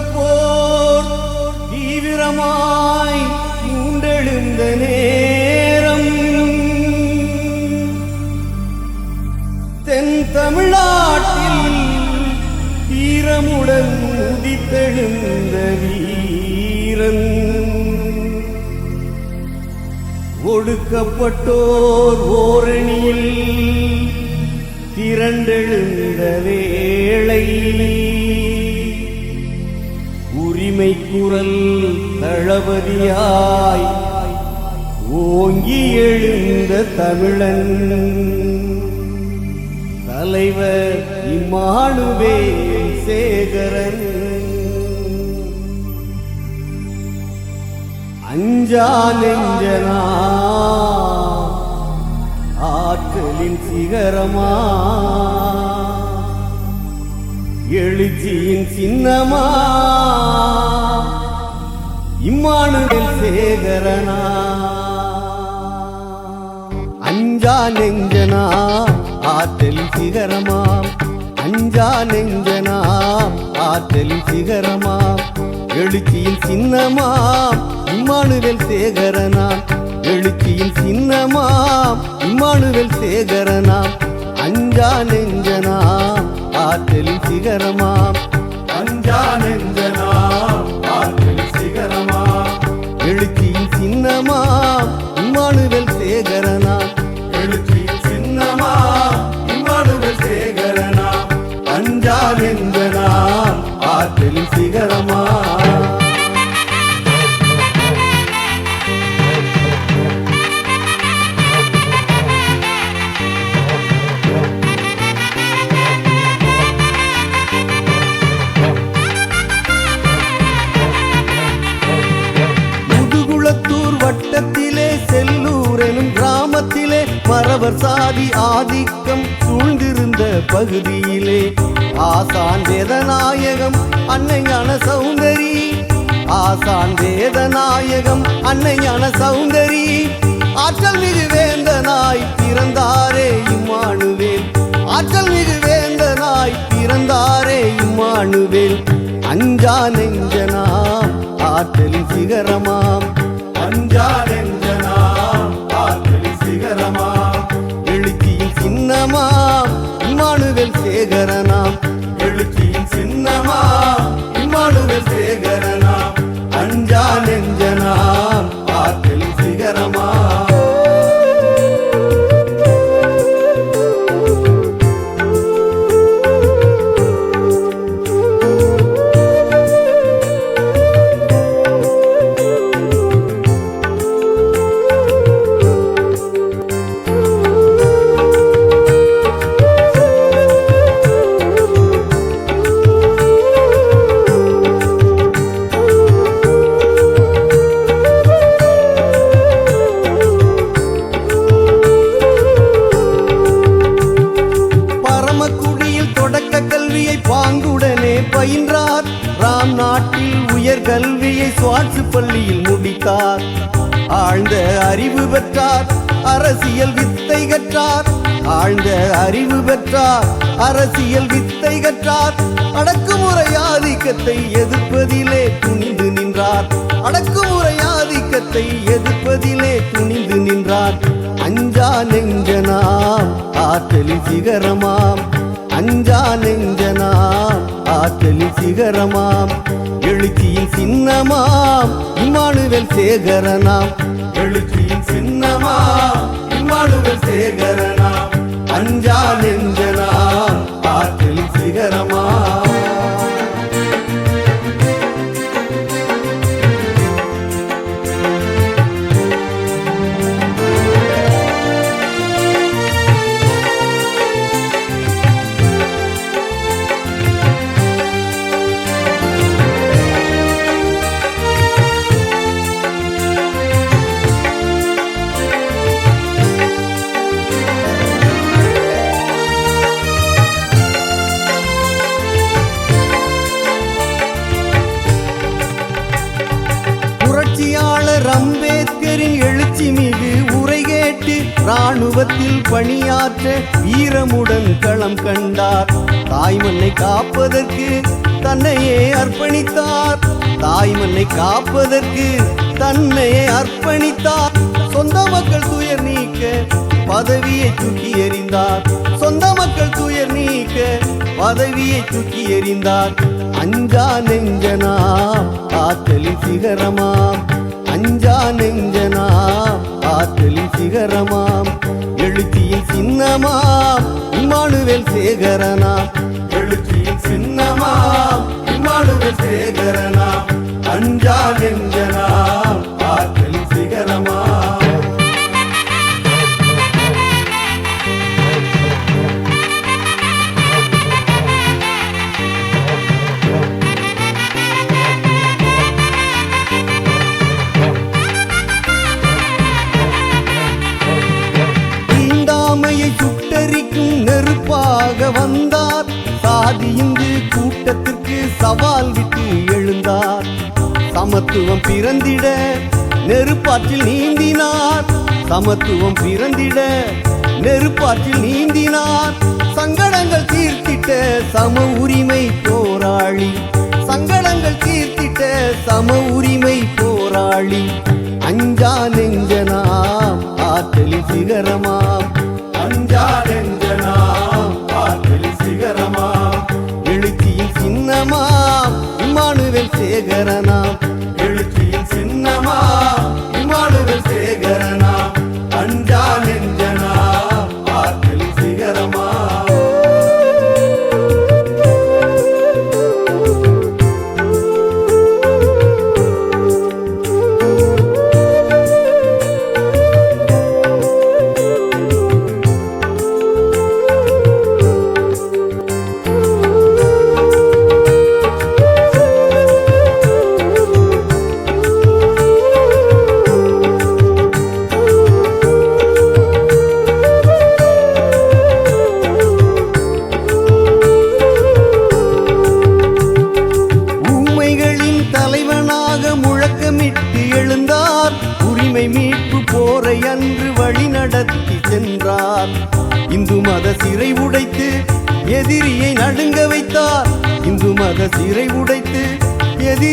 போர் தீவிரமாய் மூண்டெழுந்த நேரம். தென் தமிழ்நாட்டில் தீரமுடன் உதித்தெழுந்த வீரன். ஒடுக்கப்பட்டோர் ஓரணியில் திரண்டெழுந்த வேளை. உரிமை குரல் தளபதியாய் ஓங்கி எழுந்த தமிழன். தலைவர் இம்மானுவே சேகரன். அஞ்சா நெஞ்சனா ஆற்றலின் சிகரமா. எழுச்சியின் சின்னமா? இம்மானுவேல் சேகரனா? அஞ்சா நெஞ்சனா? ஆற்றல் சிகரமா? அஞ்சா நெஞ்சனா? ஆற்றல் சிகரமா? எழுச்சியின் சின்னமா? இம்மானுவேல் சேகரனா? எழுச்சியின் சின்னமா? இம்மானுவேல் சேகரனா? அஞ்சா நெஞ்சனா? ஆற்றலின் சிகரமாம். அஞ்சா நெஞ்சனா மறவர் சாதி ஆதிக்கம் சூழ்ந்திருந்த பகுதியிலே. ஆசான் வேதநாயகம் அன்னையான சௌந்தரி. ஆசான் வேதநாயகம் அன்னையான சௌந்தரி. ஆற்றல் மிகு வேந்தனாய் பிறந்தாரே இம்மானுவேல். ஆற்றல் மிகு வேந்தனாய் பிறந்தாரே இம்மானுவேல். அஞ்சா நெஞ்சனாம் ஆற்றலின் சிகரமாம். அஞ்சா நெஞ்ச அரசியல் வித்தை கற்றார். அடக்குமுறை ஆதிக்கத்தை எதிர்ப்பதிலே துணிந்து நின்றார். அடக்குமுறை ஆதிக்கத்தை எதிர்ப்பதிலே துணிந்து நின்றார். அஞ்சா நெஞ்சனாம் ஆற்றலி சிகரமாம். அஞ்சா நெஞ்சனாம் ஆற்றலி சிகரமாம். எழுச்சியின் சின்னமாம் இம்மானுவேல் சேகரனாம். எழுச்சியின் சின்னமாம் இம்மானுவேல் சேகரனாம். அஞ்சா நெஞ்சனாம் அம்பேத்கரின் எழுச்சி மீது உரை கேட்டு இராணுவத்தில் பணியாற்ற வீரமுடன் களம் கண்டார். தாய்மண்ணை காப்பதற்கு தன்னையே அர்ப்பணித்தார். தாய்மண்ணை காப்பதற்கு தன்னையே அர்ப்பணித்தார். சொந்த மக்கள் துயர் நீக்க பதவியை தூக்கி எறிந்தார். சொந்த மக்கள் துயர் நீக்க பதவியை தூக்கி எறிந்தார். அஞ்சா நெஞ்சனா ஆற்றலின் சிகரமாம். நெஞ்சா நெஞ்சனா சுட்டரிக்கும் வந்தார். சாதி இந்து கூட்டத்திற்கு சவால் விட்டு எழுந்தார். சமத்துவம் பிறந்திட நெருப்பாற்றில் நீந்தினார். சமத்துவம் பிறந்திட நெருப்பாற்றில் நீந்தினார். சங்கடங்கள் தீர்த்திட்ட சம உரிமை போராளி. சங்கடங்கள் தீர்த்திட்ட சம உரிமை போராளி. அஞ்சா நெஞ்சனாம் ஆற்றலில் சிகரமாம். அஞ்சா நெஞ்ச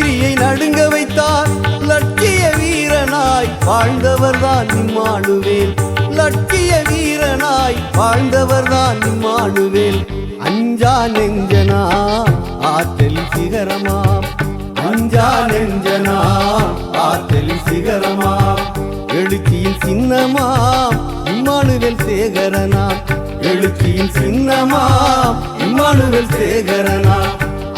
எதிரியை நடுங்க வைத்தார். லட்சிய வீரனாய் வாழ்ந்தவர்தான் இம்மானுவேல். லட்சிய வீரனாய் வாழ்ந்தவர்தான் இம்மானுவேல். அஞ்சா நெஞ்சனா ஆற்றல் சிகரமாம் அஞ்சா நெஞ்சனா ஆற்றல் சிகரமாம் எழுச்சியில் சின்னமாம் இம்மானுவேல் சேகரனா? எழுச்சியில் சின்னமாம் இம்மானுவேல் சேகரனா?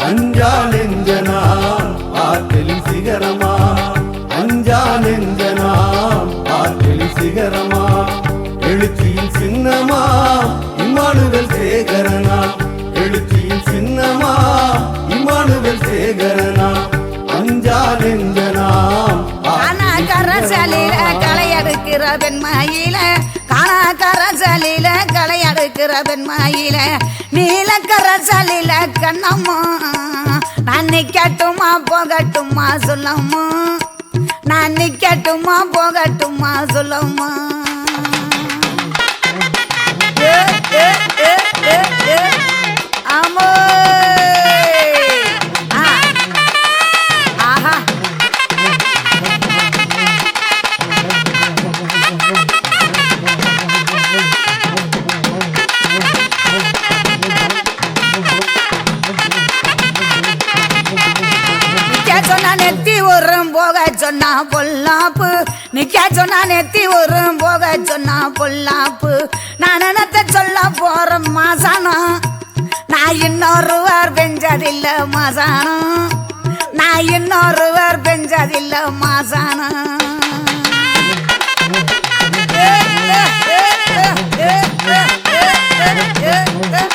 அஞ்சால் எஞ்சனாம் ஆற்றலின் சிகரமா அஞ்சால் எஞ்சனாம் ஆற்றலின் சிகரமா எழுச்சியின் சின்னமா இம்மானுவல் சேகரனா எழுச்சியின் சின்னமா இம்மானுவல் சேகரனா அஞ்சால் எஞ்சனாம் கரசலில கலையறுக்கிற பெண்மையில காணா கரசலில களை எடுக்கிற நீலக்கர சலில கண்ணம்மா. நான் நிக்கட்டுமா போகட்டுமா சொல்லம்மா. நான் நிக்கட்டுமா போகட்டுமா சொல்லம்மா. சொல்ல போற மாசானம் நான் இன்னொருவர் பெஞ்சதில்ல மாசானம் நான் இன்னொருவர் பெஞ்சதில்ல Masanam Yeah, yeah, yeah, yeah, yeah, yeah.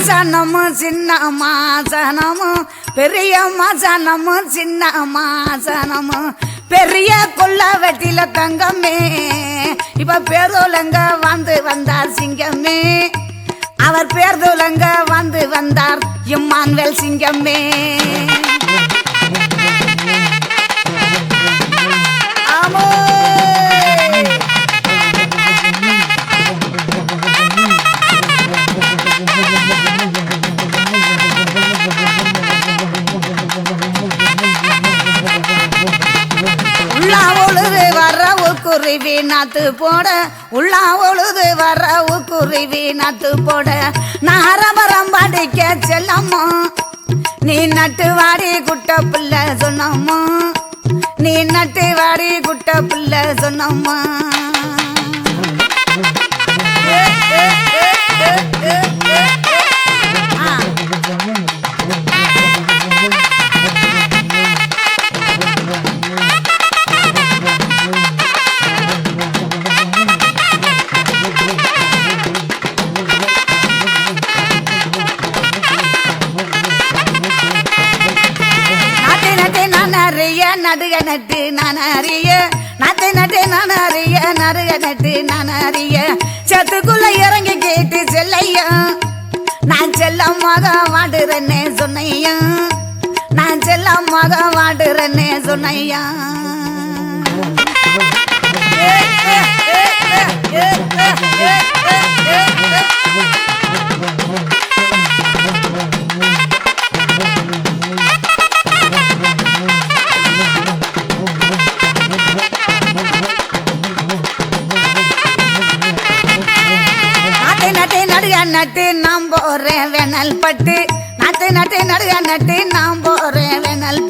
மாசனமும் சின்ன மாசனமும் பெரிய மாசனமும் சின்ன மாசனமும் பெரிய கொல்ல வெட்டில தங்கமே. இப்ப பேருலங்க வந்து வந்தார் சிங்கமே. அவர் பேர்துலங்க வந்து வந்தார் இம்மான்வேல் சிங்கமே. குருவி நாத்து போட உள்ளா உழுது வர குருவி நாத்து போட. நாரமரம் படிக்க செல்லம்மா நீ நட்டு வாடி குட்ட புள்ள சொன்னம்மா. நீ நட்டு வாடி குட்ட புள்ள சொன்னம்மா. Yeah,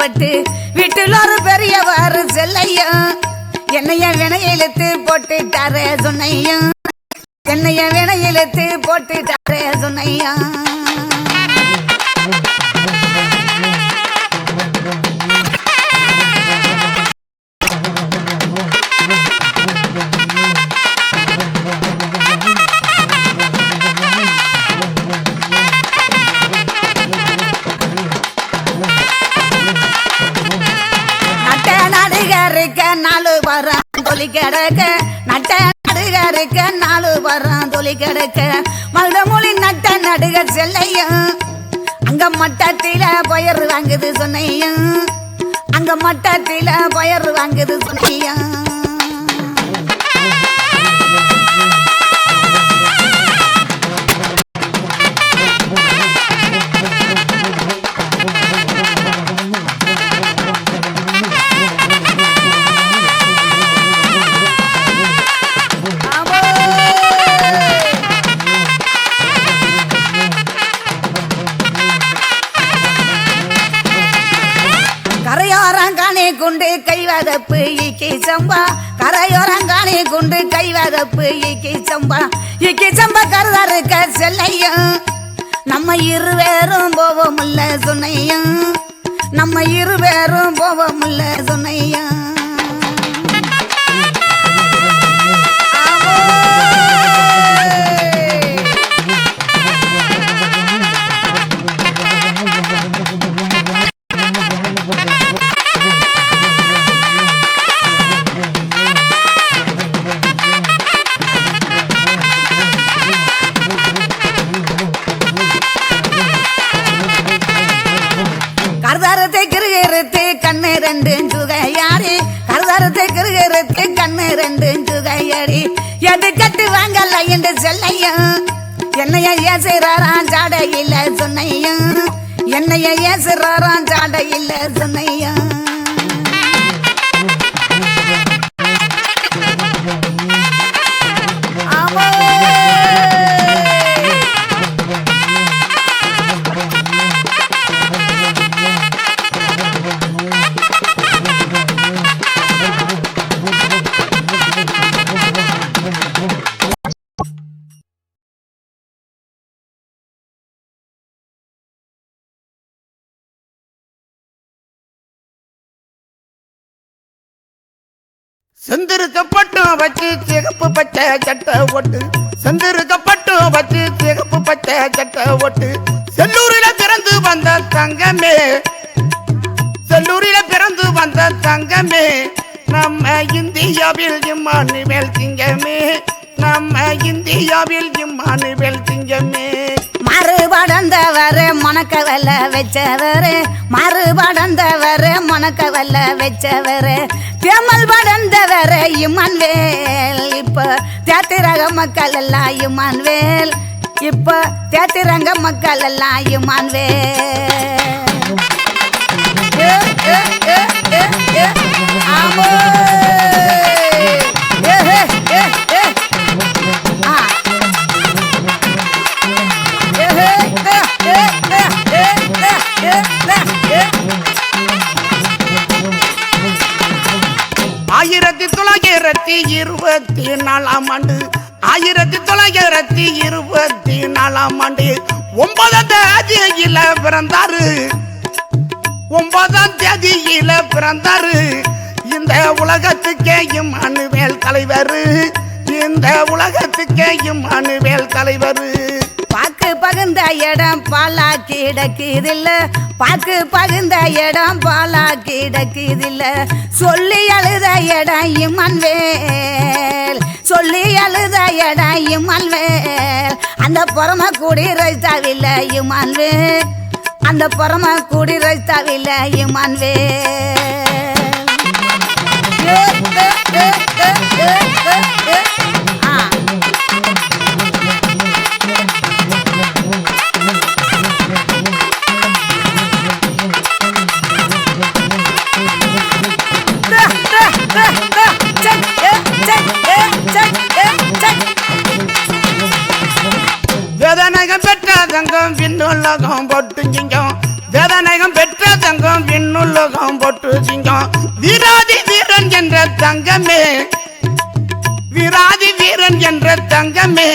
பட்டு வீட்டில் ஒரு பெரியவர் செல்லையா? என்னைய வேண இழுத்து போட்டு சொன்னையா? என்னைய வேண இழுத்து போட்டு சொன்னையா? சொல்லி கிடக்க மருதமொழி நட்ட நடுக செல்லையும் அங்க மட்டத்தில பயர் வாங்குது சொன்னையும் அங்க மட்டத்தில பயர் வாங்குது சொன்னையும் குண்டு கைவதப்பு இக்கி சம்பா. கரையோரங்கானே குண்டு கைவதப்பு இக்கி சம்பா. இக்கி சம்பா கருதாருக்க செல்லையும். நம்ம இருவேரும் போவோமுல்ல சொன்னையும். நம்ம இருவேரும் போவோமுல்ல சொன்னையும். சொல்லையா என்னைய ஏசுறாராம் ஜாட இல்ல சொன்னையா என்னைய ஏசுறாராம் ஜாட இல்ல சொன்னையா செந்திருக்கப்பட்டு வச்சு சிகப்பு பச்சை சட்டை ஓட்டு செந்திருக்கப்பட்டு வச்சு சிகப்பு பச்சை சட்டை ஓட்டு செல்லூரில பிறந்து வந்த தங்கமே. செல்லூரில பிறந்து வந்த தங்கமே. நம்ம இந்தியாவில் இம்மானுவேல் திங்கமே நம்ம இந்தியாவில் இம்மானுவேல் திங்கமே மறுபடந்தவர் மணக்கவல்ல வச்சவர் மறுபடந்தவர் மணக்கவல்ல வச்சவர். தேமல் படந்தவர் இம்மன்வேல். இப்போ தேத்திரக மக்கள் எல்லாம் இம்மன்வேல். இப்போ தேத்திரங்க மக்கள் எல்லாம் இம்மன்வேல். வேல் ஏ, ஆமோ. தொள்ளாயிரத்தி இருபத்தி நாலாம் ஆண்டு ஆயிரத்தி தொள்ளாயிரத்தி இருபத்தி நாலாம் ஆண்டு ஒன்பதாம் தேதியில பிறந்தாரு. ஒன்பதாம் தேதியில பிறந்தாரு. இந்த உலகத்துக்கே இம்மானுவேல் தலைவர். இந்த உலகத்துக்கே இம்மானுவேல் தலைவர். பாக்கு பகுந்த இடம் பாலா கிடக்குதில்ல. பாக்கு பகுந்த இடம் பாலா கிடக்குதில்ல. சொல்லி அழுத இடம் இம்மன்வேல். சொல்லி அழுத இடம் இம்மன்வேல். அந்த புறம கூடி ரைத்தாவில்ல இம்மன்வேல். அந்த புறம கூடி ரைத்தாவில்ல இம்மன்வேல். Yeah, yeah, yeah, yeah, yeah. விண்ணுலகம் போட்டு சிங்கம். வேதனகம் பெற்ற தங்கம் விண்ணுலகம் போட்டு சிங்கம். வீராதி வீரன் என்ற தங்கமே. வீராதி வீரன் என்ற தங்கமே.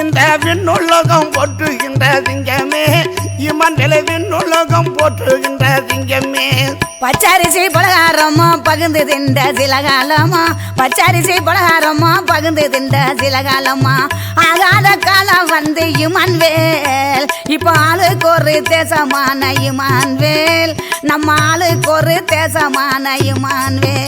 இந்த விண்ணுலகம் போற்றுகின்ற சிங்கமே. இம்மன் நிலை விண்ணுலகம் போற்றுகின்ற சிங்கமே. பச்சரிசி பலகாரமா பகுந்து தின்ற சில காலமா பச்சரிசி பலகாரமா பகுந்து தின்ற சில காலமா ஆகாத காலம் வந்து இமான்வேல். இப்ப ஆளுக்கு ஒரு தேசமான இமான்வேல். நம்ம ஆளுக்கு ஒரு தேசமான இமான்வேல்.